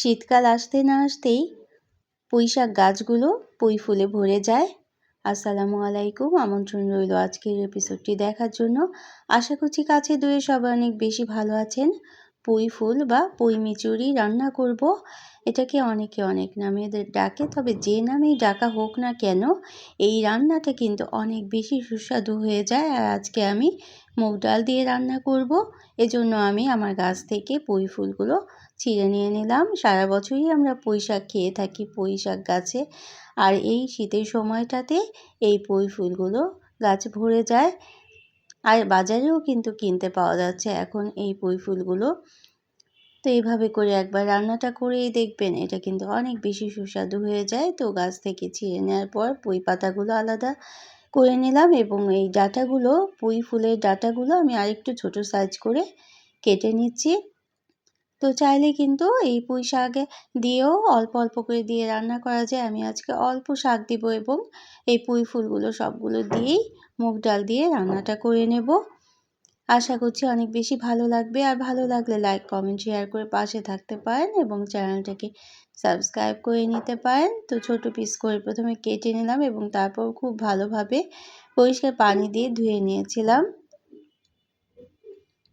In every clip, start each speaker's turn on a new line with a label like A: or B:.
A: শীতকাল আসতে না আসতেই পুঁইশাক গাছগুলো পুঁই ফুলে ভরে যায়। আসসালামু আলাইকুম। আমন্ত্রণ রইল আজকের এপিসোডটি দেখার জন্য। আশা করছি কাছে দূরে সবাই অনেক বেশি ভালো আছেন। পুঁই ফুল বা পুঁই মিচুরি রান্না করব। এটাকে অনেকে অনেক নামে ডাকে, তবে যে নামেই ডাকা হোক না কেন, এই রান্নাটা কিন্তু অনেক বেশি সুস্বাদু হয়ে যায়। আর আজকে আমি মুগ ডাল দিয়ে রান্না করব। এজন্য আমি আমার গাছ থেকে পুঁই ফুলগুলো ছিঁড়ে নিয়ে নিলাম। সারা বছরই আমরা পুঁই শাক খেয়ে থাকি পুঁই শাক গাছে। আর এই শীতের সময়টাতে এই পুঁই ফুলগুলো গাছ ভরে যায়। আর বাজারেও কিন্তু কিনতে পাওয়া যাচ্ছে এখন এই পুঁই ফুলগুলো। তো এইভাবে করে একবার রান্নাটা করেই দেখবেন, এটা কিন্তু অনেক বেশি সুস্বাদু হয়ে যায়। তো গাছ থেকে ছিঁড়ে নেওয়ার পর পুঁই পাতাগুলো আলাদা করে নিলাম এবং এই ডাটাগুলো, পুঁই ফুলের ডাটাগুলো আমি আরেকটু ছোট সাইজ করে কেটে নিচ্ছি। তো চাইলে কিন্তু এই পুঁই শাক দিয়েও অল্প অল্প করে দিয়ে রান্না করা যায়। আমি আজকে অল্প শাক দিব এবং এই পুঁই ফুলগুলো সবগুলো দিয়েই মুগ ডাল দিয়ে রান্নাটা করে নেব। আশা করছি অনেক বেশি ভালো লাগবে। আর ভালো লাগলে লাইক, কমেন্ট, শেয়ার করে পাশে থাকতে পারেন এবং চ্যানেলটাকে সাবস্ক্রাইব করে নিতে পারেন। তো ছোট পিস করে প্রথমে কেটে নিলাম এবং তারপর খুব ভালোভাবে পরিষ্কার পানি দিয়ে ধুয়ে নিয়েছিলাম।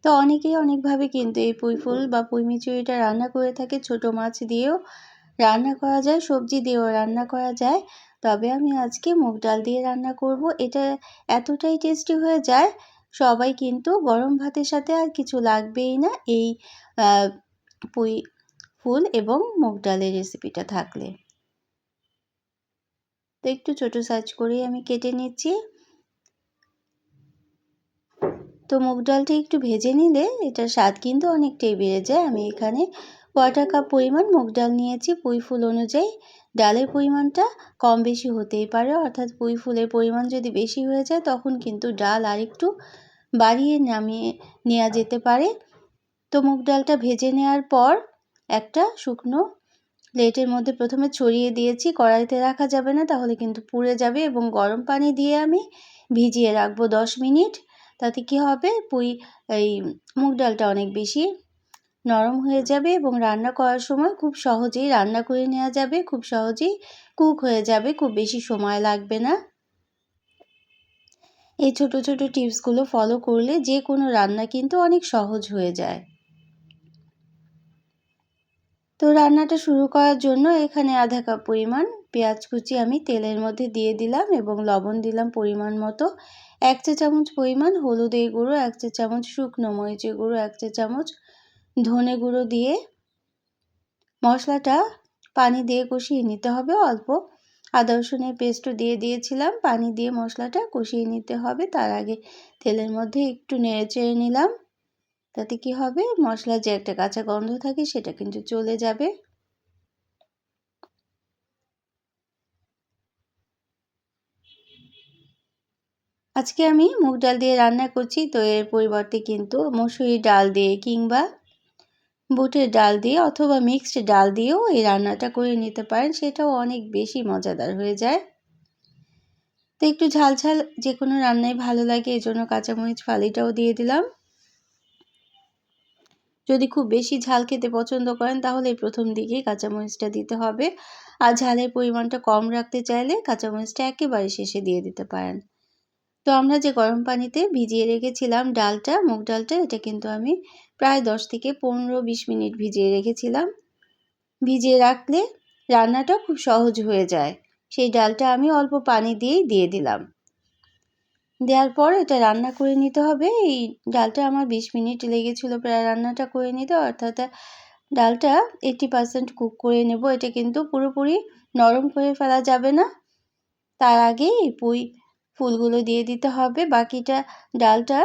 A: তো অনেকেই অনেকভাবে কিন্তু এই পুঁই ফুল বা পুঁই মিচুরিটা রান্না করে থাকে। ছোট মাছ দিয়েও রান্না করা যায়, সবজি দিয়েও রান্না করা যায়। তবে আমি আজকে মুগ ডাল দিয়ে রান্না করব। এটা এতটাই টেস্টি হয়ে যায়, সবাই কিন্তু গরম ভাতের সাথে আর কিছু লাগবেই না এই পুঁই ফুল এবং মুগ ডালের রেসিপিটা থাকলে। তো একটু ছোটো সাইজ করেই আমি কেটে নিচ্ছি। তো মুগ ডালটা একটু ভেজে নিলে এটার স্বাদ কিন্তু অনেকটাই বেড়ে যায়। আমি এখানে কোয়াটার কাপ পরিমাণ মুগ ডাল নিয়েছি। পুঁই ফুল অনুযায়ী ডালের পরিমাণটা কম বেশি হতেই পারে। অর্থাৎ পুঁই ফুলের পরিমাণ যদি বেশি হয়ে যায়, তখন কিন্তু ডাল আরেকটু বাড়িয়ে নামিয়ে নেওয়া যেতে পারে। তো মুগ ডালটা ভেজে নেওয়ার পর একটা শুকনো প্লেটের মধ্যে প্রথমে ছড়িয়ে দিয়েছি। কড়াইতে রাখা যাবে না, তাহলে কিন্তু পুড়ে যাবে এবং গরম পানি দিয়ে আমি ভিজিয়ে রাখব দশ মিনিট। তাতে কি হবে? পুই, এই মুগ ডালটা অনেক বেশি নরম হয়ে যাবে এবং রান্না করার সময় খুব সহজেই রান্না করে নেওয়া যাবে, খুব সহজেই কুক হয়ে যাবে, খুব বেশি সময় লাগবে না। এই ছোট ছোট টিপসগুলো ফলো করলে যে কোনো রান্না কিন্তু অনেক সহজ হয়ে যায়। তো রান্নাটা শুরু করার জন্য এখানে আধা কাপ পরিমাণ পেঁয়াজ কুচি আমি তেলের মধ্যে দিয়ে দিলাম এবং লবণ দিলাম পরিমাণ মতো। এক চা চামচ পরিমাণ হলুদের গুঁড়ো, এক চা চামচ শুকনো মরিচের গুঁড়ো, এক চা চামচ ধনে গুঁড়ো দিয়ে মশলাটা পানি দিয়ে কষিয়ে নিতে হবে। অল্প আদা, রসুনের পেস্টও দিয়ে দিয়েছিলাম। পানি দিয়ে মশলাটা কষিয়ে নিতে হবে। তার আগে তেলের মধ্যে একটু নেড়ে চেড়ে নিলাম। তাতে কি হবে? মশলার যে একটা কাঁচা গন্ধ থাকে সেটা কিন্তু চলে যাবে। আজকে আমি মুগ ডাল দিয়ে রান্না করছি, তো এর পরিবর্তে কিন্তু মসুরি ডাল দিয়ে কিংবা বুটের ডাল দিয়ে অথবা মিক্সড ডাল দিয়েও এই রান্নাটা করে নিতে পারেন, সেটাও অনেক বেশি মজাদার হয়ে যায়। তো একটু ঝাল ঝাল যে কোনো রান্নাই ভালো লাগে, এজন্য কাঁচামরিচ ফালিটাও দিয়ে দিলাম। যদি খুব বেশি ঝাল খেতে পছন্দ করেন, তাহলে প্রথম দিকেই কাঁচামরিচটা দিতে হবে। আর ঝালের পরিমাণটা কম রাখতে চাইলে কাঁচামরিচটা একেবারে শেষে দিয়ে দিতে পারেন। তো আমরা যে গরম পানিতে ভিজিয়ে রেখেছিলাম ডালটা, মুগ ডালটা, এটা কিন্তু আমি প্রায় দশ থেকে পনেরো বিশ মিনিট ভিজিয়ে রেখেছিলাম। ভিজিয়ে রাখলে রান্নাটা খুব সহজ হয়ে যায়। সেই ডালটা আমি অল্প পানি দিয়েই দিয়ে দিলাম। দেওয়ার পর এটা রান্না করে নিতে হবে। এই ডালটা আমার বিশ মিনিট লেগেছিলো প্রায় রান্নাটা করে নিতে। অর্থাৎ ডালটা এইটি পারসেন্ট কুক করে নেব। এটা কিন্তু পুরোপুরি নরম করে ফেলা যাবে না। তার আগে এই পুঁই ফুলগুলো দিয়ে দিতে হবে। বাকিটা ডালটা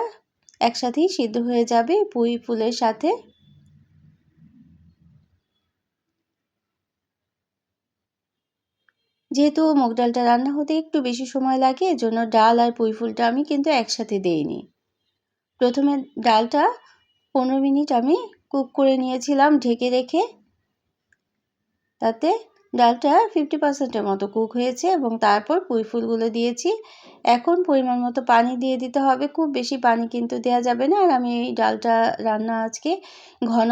A: একসাথেই সিদ্ধ হয়ে যাবে পুঁই ফুলের সাথে। যেহেতু মুগ ডালটা রান্না হতে একটু বেশি সময় লাগে, এজন্য ডাল আর পুঁই ফুলটা আমি কিন্তু একসাথে দেইনি। প্রথমে ডালটা পনেরো মিনিট আমি কুক করে নিয়েছিলাম ঢেকে রেখে। তাতে ডালটা ফিফটি পার্সেন্টের মতো কুক হয়েছে এবং তারপর পুঁই ফুলগুলো দিয়েছি। এখন পরিমাণ মতো পানি দিয়ে দিতে হবে। খুব বেশি পানি কিন্তু দেওয়া যাবে না। আর আমি এই ডালটা রান্না আজকে ঘন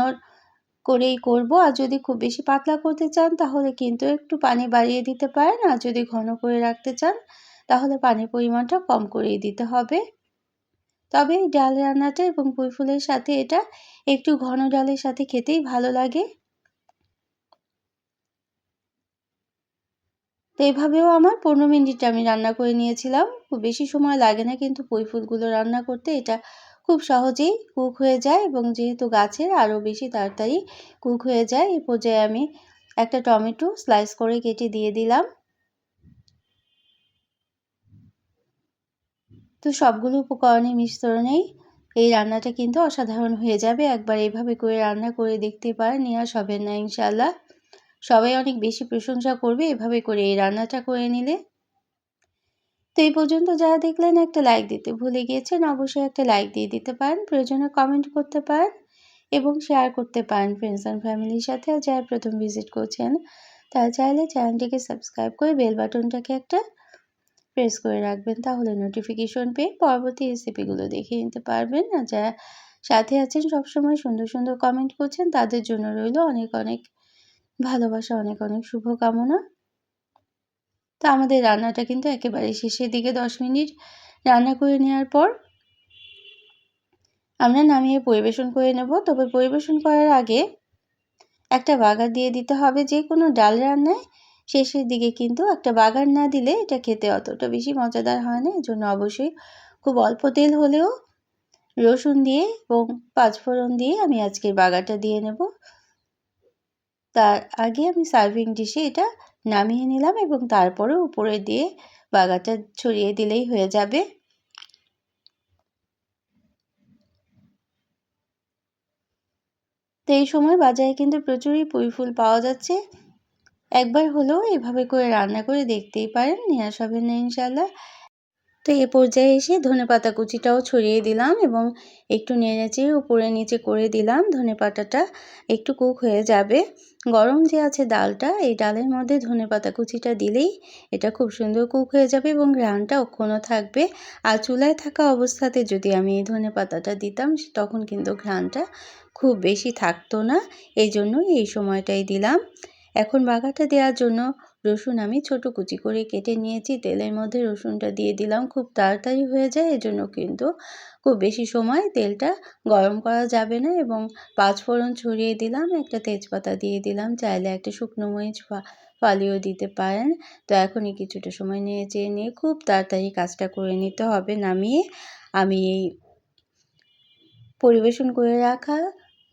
A: করেই করব। আর যদি খুব বেশি পাতলা করতে চান, তাহলে কিন্তু একটু পানি বাড়িয়ে দিতে পারেন। আর যদি ঘন করে রাখতে চান, তাহলে পানির পরিমাণটা কম করেই দিতে হবে। তবে ডাল রান্নাটা এবং পুঁই ফুলের সাথে এটা একটু ঘন ডালের সাথে খেতেই ভালো লাগে। তো এভাবেও আমার পনেরো মিনিট আমি রান্না করে নিয়েছিলাম। খুব বেশি সময় লাগে না কিন্তু পুঁই ফুলগুলো রান্না করতে। এটা খুব সহজেই কুক হয়ে যায় এবং যেহেতু গাছের আরও বেশি তাড়াতাড়ি কুক হয়ে যায় এই পর্যায়ে আমি একটা টমেটো স্লাইস করে কেটে দিয়ে দিলাম। তো সবগুলো উপকরণের মিশ্রণেই এই রান্নাটা কিন্তু অসাধারণ হয়ে যাবে। একবার এইভাবে করে রান্না করে দেখতে পারেন, নিরাশ হবেন না ইনশাল্লাহ সবাই অনেক বেশি প্রশংসা করবে এভাবে করে এই রান্নাটা করে নিলে। তো এই পর্যন্ত যারা দেখলেন একটা লাইক দিতে ভুলে গিয়েছেন, অবশ্যই একটা লাইক দিয়ে দিতে পারেন, প্রয়োজনে কমেন্ট করতে পারেন এবং শেয়ার করতে পারেন ফ্রেন্ডস অ্যান্ড ফ্যামিলির সাথে। আর যারা প্রথম ভিজিট করছেন, তারা চাইলে চ্যানেলটিকে সাবস্ক্রাইব করে বেল বাটনটাকে একটা প্রেস করে রাখবেন, তাহলে নোটিফিকেশন পেয়ে পরবর্তী রেসিপিগুলো দেখে নিতে পারবেন। আর যারা সাথে আছেন, সবসময় সুন্দর সুন্দর কমেন্ট করছেন, তাদের জন্য রইল অনেক অনেক ভালোবাসা অনেক অনেক শুভকামনা তো আমাদের রান্নাটা কিন্তু একেবারে শেষের দিকে দশ মিনিট রান্না করে নেওয়ার পর আমরা নামিয়ে পরিবেশন করে নেব। তবে পরিবেশন করার আগে একটা বাগার দিয়ে দিতে হবে। যে কোনো ডাল রান্নায় শেষের দিকে কিন্তু একটা বাগার না দিলে এটা খেতে অতটা বেশি মজাদার হয় না। এজন্য অবশ্যই খুব অল্প তেল হলেও রসুন দিয়ে এবং পাঁচফোড়ন দিয়ে আমি আজকের বাগারটা দিয়ে নেব। তার আগে আমি সার্ভিং ডিশে এটা নামিয়ে নিলাম এবং তারপরে উপরে দিয়ে বাগারটা ছড়িয়ে দিলেই হয়ে যাবে। তো এই সময় বাজারে কিন্তু প্রচুরই পুঁই ফুল পাওয়া যাচ্ছে। একবার হলেও এভাবে করে রান্না করে দেখতেই পারেন। নিরাশ হবেন না ইনশাল্লাহ তো এ পর্যায়ে এসে ধনে পাতা কুচিটাও ছড়িয়ে দিলাম এবং একটু নেড়েচে উপরে নিচে করে দিলাম। ধনে পাতাটা একটু কুক হয়ে যাবে। গরম যে আছে ডালটা, এই ডালের মধ্যে ধনে পাতা কুচিটা দিলেই এটা খুব সুন্দর কুক হয়ে যাবে এবং ঘ্রাণটা অক্ষুণ্ণ থাকবে। আর চুলায় থাকা অবস্থাতে যদি আমি এই ধনে পাতাটা দিতাম, তখন কিন্তু ঘ্রাণটা খুব বেশি থাকতো না। এই জন্যই এই সময়টাই দিলাম। এখন বাগাটা দেওয়ার জন্য রসুন আমি ছোট কুচি করে কেটে নিয়েছি, তেলের মধ্যে রসুনটা দিয়ে দিলাম, খুব তাড়াতাড়ি হয়ে যায়, এজন্য কিন্তু খুব বেশি সময় তেলটা গরম করা যাবে না এবং পাঁচফোড়ন ছড়িয়ে দিলাম, একটা তেজপাতা দিয়ে দিলাম, চাইলে একটা শুকনো মরিচ ফালিয়েও দিতে পারেন। তো এখনই কিছুটা সময় নিয়ে চেয়ে নিয়ে খুব তাড়াতাড়ি কাজটা করে নিতে হবে, নামিয়ে আমি এই পরিবেশন করে রাখা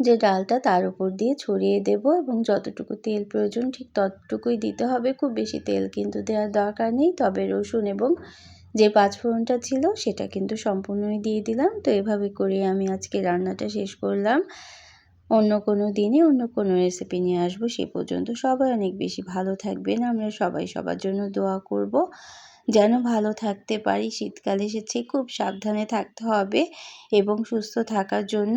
A: যে ডালটা তার উপর দিয়ে ছড়িয়ে দেব এবং যতটুকু তেল প্রয়োজন ঠিক ততটুকুই দিতে হবে। খুব বেশি তেল কিন্তু দেওয়ার দরকার নেই। তবে রসুন এবং যে পাঁচফোড়নটা ছিল সেটা কিন্তু সম্পূর্ণই দিয়ে দিলাম। তো এভাবে করে আমি আজকে রান্নাটা শেষ করলাম। অন্য কোনো দিনে অন্য কোনো রেসিপি নিয়ে আসব সে পর্যন্ত। সবাই অনেক বেশি ভালো থাকবেন। আমরা সবাই সবার জন্য দোয়া করব। যেন ভালো থাকতে পারি। শীতকাল এসেছে। খুব সাবধানে থাকতে হবে এবং সুস্থ থাকার জন্য